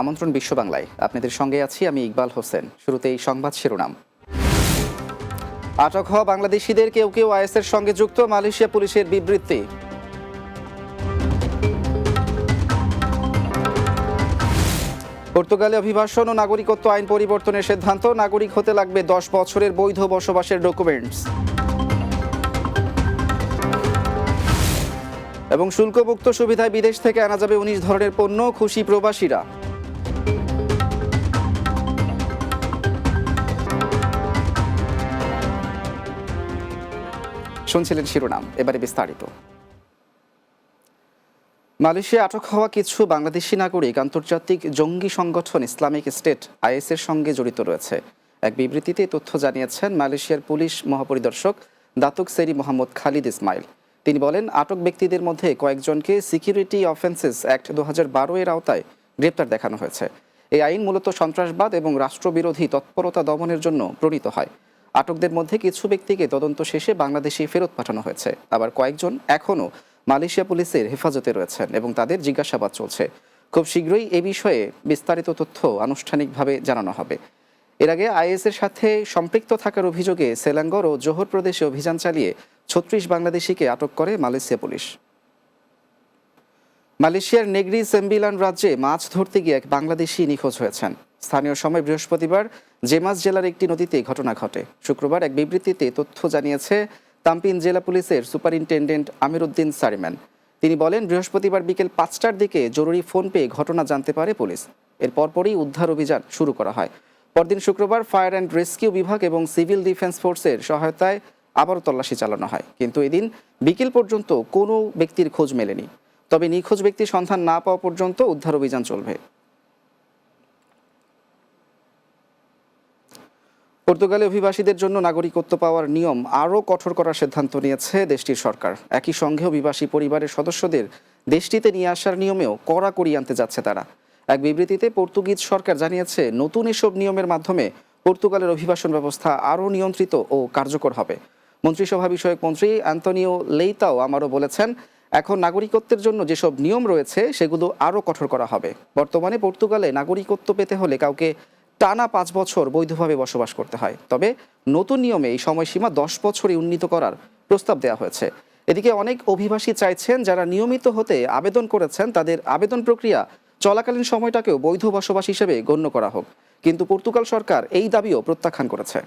আমন্ত্রণ বিশ্ব বাংলায়। আপনাদের সঙ্গে আছি আমি ইকবাল হোসেন। শুরুতেই সংবাদ শিরোনাম। আটক হওয়া বাংলাদেশিদের কেউ কেউ আইএসের সঙ্গে যুক্ত, মালয়েশিয়া পুলিশের বিবৃতি। পর্তুগালে অভিবাসন ও নাগরিকত্ব আইন পরিবর্তনের সিদ্ধান্ত। নাগরিক হতে লাগবে দশ বছরের বৈধ বসবাসের ডকুমেন্টস। এবং শুল্কমুক্ত সুবিধায় বিদেশ থেকে আনা যাবে উনিশ ধরনের পণ্য, খুশি প্রবাসীরা। শুনছিলেন শিরোনাম, এবারে বিস্তারিত। মালয়েশিয়া আটক হওয়া কিছু বাংলাদেশি নাগরিক আন্তর্জাতিক জঙ্গি সংগঠন ইসলামিক স্টেট আইএসের সঙ্গে জড়িত রয়েছে। এক বিবৃতিতে তথ্য জানিয়েছেন মালয়েশিয়ার পুলিশ মহাপরিদর্শক দাতুক সেরি মোহাম্মদ খালিদ ইসমাইল। তিনি বলেন, আটক ব্যক্তিদের মধ্যে কয়েকজনকে সিকিউরিটি অফেন্সেস অ্যাক্ট দু হাজার বারো এর আওতায় গ্রেপ্তার দেখানো হয়েছে। এই আইন মূলত সন্ত্রাসবাদ এবং রাষ্ট্রবিরোধী তৎপরতা দমনের জন্য প্রণীত হয়। আটকদের মধ্যে কিছু ব্যক্তিকে তদন্ত শেষে বাংলাদেশে ফেরত পাঠানো হয়েছে। আবার কয়েকজন এখনও মালয়েশিয়া পুলিশের হেফাজতে রয়েছেন এবং তাদের জিজ্ঞাসাবাদ চলছে। খুব শীঘ্রই এ বিষয়ে বিস্তারিত তথ্য আনুষ্ঠানিকভাবে জানানো হবে। এর আগে আইএসের সাথে সম্পৃক্ত থাকার অভিযোগে সেলাঙ্গর ও জোহর প্রদেশে অভিযান চালিয়ে ছত্রিশ বাংলাদেশিকে আটক করে মালয়েশিয়া পুলিশ। মালয়েশিয়ার নেগরি সেম্বিলান রাজ্যে মাছ ধরতে গিয়ে এক বাংলাদেশি নিখোঁজ হয়েছেন। স্থানীয় সময় বৃহস্পতিবার জেমাস জেলার একটি নদীতে ঘটনা ঘটে। শুক্রবার এক বিবৃতিতে তথ্য জানিয়েছে, তাম্পিন জেলা পুলিশের সুপারিনটেন্ডেন্ট আমির উদ্দিন সারিম্যান। তিনি বলেন, বৃহস্পতিবার বিকেল পাঁচটার দিকে জরুরি ফোন পেয়ে ঘটনা জানতে পারে পুলিশ। এর পরপরই উদ্ধার অভিযান শুরু করা হয়। পরদিন শুক্রবার ফায়ার অ্যান্ড রেস্কিউ বিভাগ এবং সিভিল ডিফেন্স ফোর্সের সহায়তায় আবারও তল্লাশি চালানো হয়। কিন্তু এদিন বিকেল পর্যন্ত কোনো ব্যক্তির খোঁজ মেলেনি। তবে নিখোঁজ ব্যক্তির সন্ধান না পাওয়া পর্যন্ত উদ্ধার অভিযান চলবে। পর্তুগালে অভিবাসীদের জন্য নাগরিকত্ব পাওয়ার নিয়ম আরও কঠোর করার সিদ্ধান্ত নিয়েছে দেশটির সরকার। একই সঙ্গে অভিবাসী পরিবারের সদস্যদের দেশটিতে নিয়ে আসার নিয়মেও কড়াকড়ি আনতে যাচ্ছে তারা। এক বিবৃতিতে পর্তুগিজ সরকার জানিয়েছে, নতুন এসব নিয়মের মাধ্যমে পর্তুগালের অভিবাসন ব্যবস্থা আরও নিয়ন্ত্রিত ও কার্যকর হবে। মন্ত্রিসভা বিষয়ক মন্ত্রী অ্যান্তনিও লেইতাও আমারও বলেছেন, এখন নাগরিকত্বের জন্য যেসব নিয়ম রয়েছে, সেগুলো আরও কঠোর করা হবে। বর্তমানে পর্তুগালে নাগরিকত্ব পেতে হলে কাউকে টানা পাঁচ বছর বৈধভাবে বসবাস করতে হয়। তবে নতুন নিয়মে এই সময়সীমা দশ বছরে উন্নীত করার প্রস্তাব দেওয়া হয়েছে। এদিকে অনেক অভিবাসী চাইছেন যারা নিয়মিত হতে আবেদন করেছেন তাদের আবেদন প্রক্রিয়া চলাকালীন সময়টাকেও বৈধ বসবাস হিসেবে গণ্য করা হোক। কিন্তু পর্তুগাল সরকার এই দাবিও প্রত্যাখ্যান করেছে।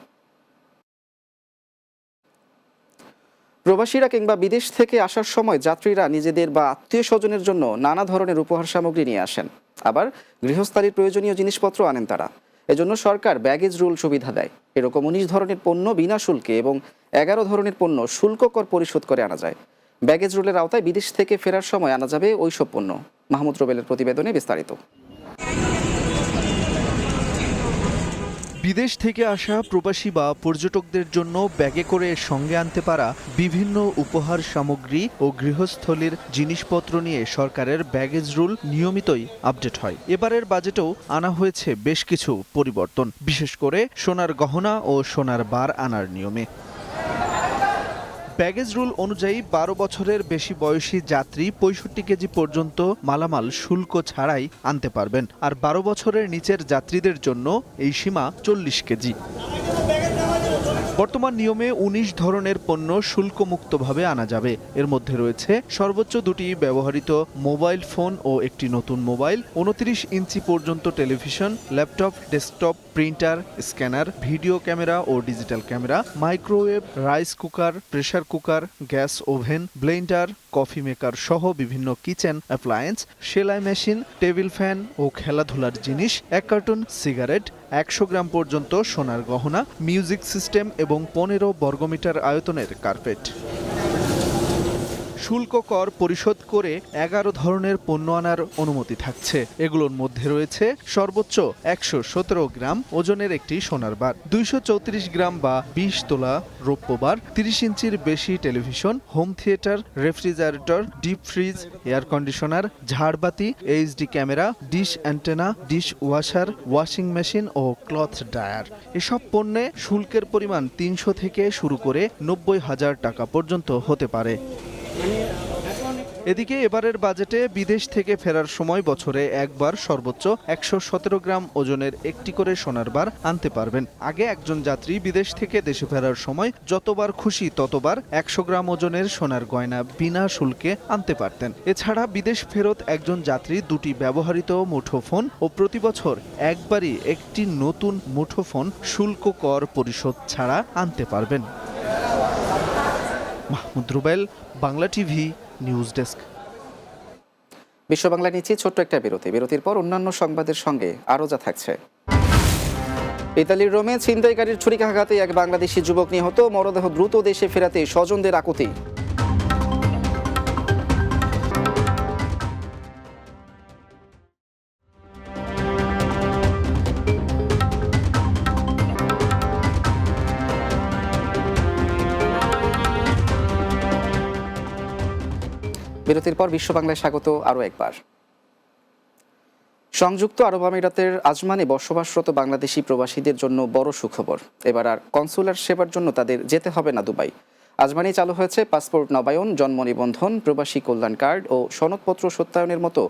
প্রবাসীরা কিংবা বিদেশ থেকে আসার সময় যাত্রীরা নিজেদের বা আত্মীয় স্বজনের জন্য নানা ধরনের উপহার সামগ্রী নিয়ে আসেন। আবার গৃহস্থালির প্রয়োজনীয় জিনিসপত্র আনেন তারা। এজন্য সরকার ব্যাগেজ রুল সুবিধা দেয়। এরকম উনিশ ধরনের পণ্য বিনা শুল্কে এবং এগারো ধরনের পণ্য শুল্ক কর পরিশোধ করে আনা যায়। ব্যাগেজ রুলের আওতায় বিদেশ থেকে ফেরার সময় আনা যাবে ওইসব পণ্য। মাহমুদ রবেলের প্রতিবেদনে বিস্তারিত। বিদেশ থেকে আসা প্রবাসী বা পর্যটকদের জন্য ব্যাগে করে সঙ্গে আনতে পারা বিভিন্ন উপহার সামগ্রী ও গৃহস্থলীর জিনিসপত্র নিয়ে সরকারের ব্যাগেজ রুল নিয়মিতই আপডেট হয়। এবারের বাজেটেও আনা হয়েছে বেশ কিছু পরিবর্তন, বিশেষ করে সোনার গহনা ও সোনার বার আনার নিয়মে। ব্যাগেজ রুল অনুযায়ী বারো বছরের বেশি বয়সী যাত্রী পঁয়ষট্টি কেজি পর্যন্ত মালামাল শুল্ক ছাড়াই আনতে পারবেন। আর বারো বছরের নিচের যাত্রীদের জন্য এই সীমা চল্লিশ কেজি। বর্তমান নিয়মে ১৯ ধরনের পণ্য শুল্কমুক্তভাবে আনা যাবে। এর মধ্যে রয়েছে সর্বোচ্চ দুটি ব্যবহৃত মোবাইল ফোন ও একটি নতুন মোবাইল, উনত্রিশ ইঞ্চি পর্যন্ত television, laptop, desktop, printer, scanner, video camera ও digital camera, microwave, rice cooker, pressure cooker, gas oven, blender, coffee maker সহ বিভিন্ন কিচেন অ্যাপ্লায়েন্স, সেলাই মেশিন, টেবিল ফ্যান ও খেলাধুলার জিনিস, এক কার্টুন, সিগারেট একশো গ্রাম পর্যন্ত সোনার গহনা মিউজিক সিস্টেম এবং পনেরো বর্গমিটার আয়তনের কার্পেট। শুল্ক কর পরিশোধ করে এগারো ধরনের পণ্য আনার অনুমতি থাকছে। এগুলোর মধ্যে রয়েছে সর্বোচ্চ একশো সতেরো গ্রাম ওজনের একটি সোনার বার, দুইশো চৌত্রিশ গ্রাম বা বিশ তোলা রৌপ্য বার, তিরিশ ইঞ্চির বেশি television, home theatre, refrigerator, deep fridge, air conditioner, ঝাড়বাতি, HD camera, dish antenna, dish washer, washing machine ও ক্লথ ড্রায়ার। এসব পণ্যে শুল্কের পরিমাণ তিনশো থেকে শুরু করে নব্বই হাজার টাকা পর্যন্ত হতে পারে। এদিকে এবারের বাজেটে বিদেশ থেকে ফেরার সময় বছরে একবার সর্বোচ্চ একশো সতেরো গ্রাম ওজনের একটি করে সোনার বার আনতে পারবেন। আগে একজন যাত্রী বিদেশ থেকে দেশে ফেরার সময় যতবার খুশি ততবার একশো গ্রাম ওজনের সোনার গয়না বিনা শুল্কে আনতে পারতেন। এছাড়া বিদেশ ফেরত একজন যাত্রী দুটি ব্যবহৃত মুঠোফোন ও প্রতি বছর একবারই একটি নতুন মুঠোফোন শুল্ক কর পরিশোধ ছাড়া আনতে পারবেন। Mahmud Rubel, Bangla TV, news desk. বিশ্ব বাংলা নিচ্ছি ছোট্ট একটা বিরতি। বিরতির পর অন্যান্য সংবাদের সঙ্গে আরও যা থাকছে। ইতালির রোমে ছিনতাইকারীর ছুরিকাঘাতে এক বাংলাদেশি যুবক নিহত। মরদেহ দ্রুত দেশে ফেরাতে স্বজনদের আকুতি। বিরতির পর বিশ্ব বাংলায় স্বাগত আরও একবার। সংযুক্ত আরব আমিরাতের আজমানে বসবাসরত বাংলাদেশি প্রবাসীদের জন্য বড় সুখবর। এবার আর কনসুলার সেবার জন্য তাদের যেতে হবে না দুবাই। আজমানে চালু হয়েছে পাসপোর্ট নবায়ন, জন্ম নিবন্ধন, প্রবাসী কল্যাণ কার্ড ও সনদপত্র সত্যায়নের মতো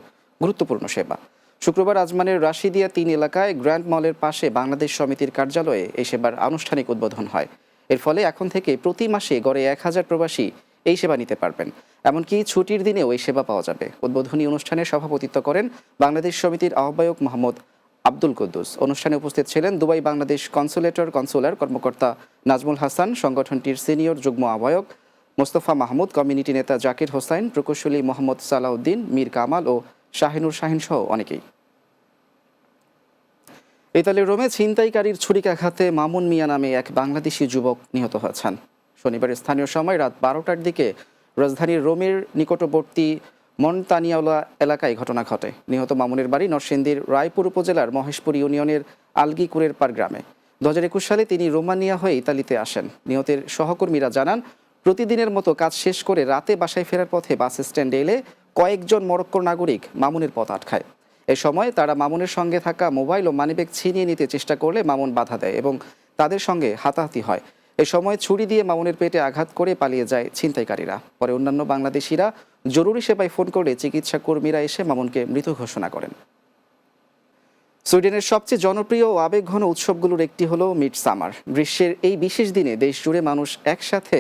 গুরুত্বপূর্ণ সেবা। শুক্রবার আজমানের রাশিদিয়া তিন এলাকায় গ্র্যান্ড মলের পাশে বাংলাদেশ সমিতির কার্যালয়ে এই সেবার আনুষ্ঠানিক উদ্বোধন হয়। এর ফলে এখন থেকে প্রতি মাসে গড়ে এক হাজার প্রবাসী এই সেবা নিতে পারবেন। এমনকি ছুটির দিনেও এই সেবা পাওয়া যাবে। উদ্বোধনী অনুষ্ঠানে সভাপতিত্ব করেন বাংলাদেশ সমিতির আহ্বায়ক মোহাম্মদ আব্দুল কুদ্দুস। অনুষ্ঠানে উপস্থিত ছিলেন দুবাই বাংলাদেশ কনসুলেটর কনসুলার কর্মকর্তা নাজমুল হাসান, সংগঠনটির সিনিয়র যুগ্ম আহ্বায়ক মোস্তফা মাহমুদ, কমিউনিটি নেতা জাকির হোসাইন, প্রকৌশলী মোহাম্মদ সালাউদ্দিন, মীর কামাল ও শাহিনুর শাহিন সহ অনেকেই। ইতালির রোমে ছিনতাইকারীর ছুরিকাঘাতে মামুন মিয়া নামে এক বাংলাদেশি যুবক নিহত হয়েছেন। শনিবার স্থানীয় সময় রাত বারোটার দিকে রাজধানীর রোমের নিকটবর্তী মনতানিয়াওলা এলাকায় ঘটনা ঘটে। নিহত মামুনের বাড়ি নরসিংদীর রায়পুর উপজেলার মহেশপুর ইউনিয়নের আলগিকুরের পার গ্রামে। দু হাজার একুশ সালে তিনি রোমানিয়া হয়ে ইতালিতে আসেন। নিহতের সহকর্মীরা জানান, প্রতিদিনের মতো কাজ শেষ করে রাতে বাসায় ফেরার পথে বাস স্ট্যান্ডে এলে কয়েকজন মরক্কোর নাগরিক মামুনের পথ আটকায়। এ সময় তারা মামুনের সঙ্গে থাকা মোবাইল ও মানিব্যাগ ছিনিয়ে নিতে চেষ্টা করলে মামুন বাধা দেয় এবং তাদের সঙ্গে হাতাহাতি হয়। এ সময় ছুরি দিয়ে মামুনের পেটে আঘাত করে পালিয়ে যায় ছিনতাইকারীরা। পরে অন্যান্য বাংলাদেশিরা জরুরি সেবায় ফোন করলে চিকিৎসা কর্মীরা এসে মামুনকে মৃত ঘোষণা করেন। সুইডেনের সবচেয়ে জনপ্রিয় ও আবেগঘন উৎসবগুলোর একটি হলো মিড সামার গ্রীষ্মের এই বিশেষ দিনে দেশ জুড়ে মানুষ একসাথে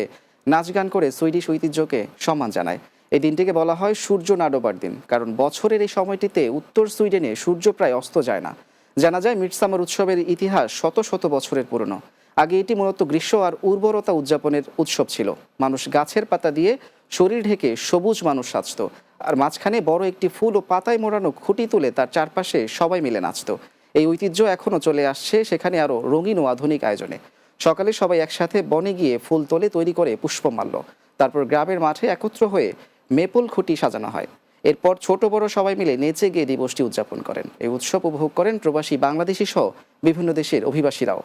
নাচ গান করে সুইডিশ ঐতিহ্যকে সম্মান জানায়। এই দিনটিকে বলা হয় সূর্য নাডোবার দিন, কারণ বছরের এই সময়টিতে উত্তর সুইডেনে সূর্য প্রায় অস্ত যায় না। জানা যায় মিডসামার উৎসবের ইতিহাস শত শত বছরের পুরনো। আগে এটি মূলত গ্রীষ্ম আর উর্বরতা উদযাপনের উৎসব ছিল। মানুষ গাছের পাতা দিয়ে শরীর ঢেকে সবুজ মানুষ সাজত আর মাঝখানে বড় একটি ফুল ও পাতায় মোড়ানো খুঁটি তুলে তার চারপাশে সবাই মিলে নাচত। এই ঐতিহ্য এখনও চলে আসছে সেখানে আরও রঙিন ও আধুনিক আয়োজনে। সকালে সবাই একসাথে বনে গিয়ে ফুল তোলে, তৈরি করে পুষ্প পুষ্পমাল্য তারপর গ্রামের মাঠে একত্র হয়ে মেপল খুঁটি সাজানো হয়। এরপর ছোট বড় সবাই মিলে নেচে গিয়ে দিবসটি উদযাপন করেন। এই উৎসব উপভোগ করেন প্রবাসী বাংলাদেশি সহ বিভিন্ন দেশের অভিবাসীরাও।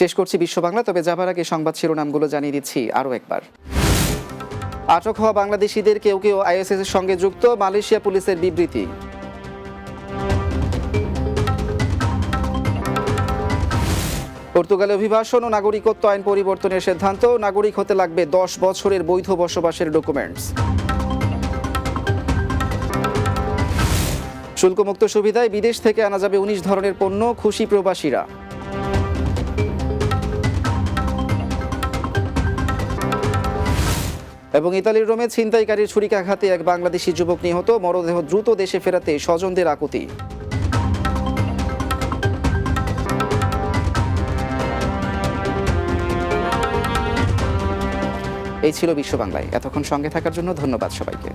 শেষ করছি বিশ্ব বাংলা তবে যাবার আগে সংবাদ শিরোনামগুলো জানিয়ে দিচ্ছি আরও একবার। আটক হওয়া বাংলাদেশিদের কেউ কেউ আইএসএস এর সঙ্গে যুক্ত, মালয়েশিয়া পুলিশের বিবৃতি। পর্তুগালে অভিবাসন ও নাগরিকত্ব আইন পরিবর্তনের সিদ্ধান্ত, নাগরিক হতে লাগবে দশ বছরের বৈধ বসবাসের ডকুমেন্টস। শুল্কমুক্ত সুবিধায় বিদেশ থেকে আনা যাবে উনিশ ধরনের পণ্য, খুশি প্রবাসীরা। এবং ইতালির রোমে ছিনতাইকারীর ছুরিকাঘাতে এক বাংলাদেশি যুবক নিহত, মরদেহ দ্রুত দেশে ফেরাতে স্বজনদের আকুতি। এই ছিল বিশ্ব বাংলায়। এতক্ষণ সঙ্গে থাকার জন্য ধন্যবাদ সবাইকে।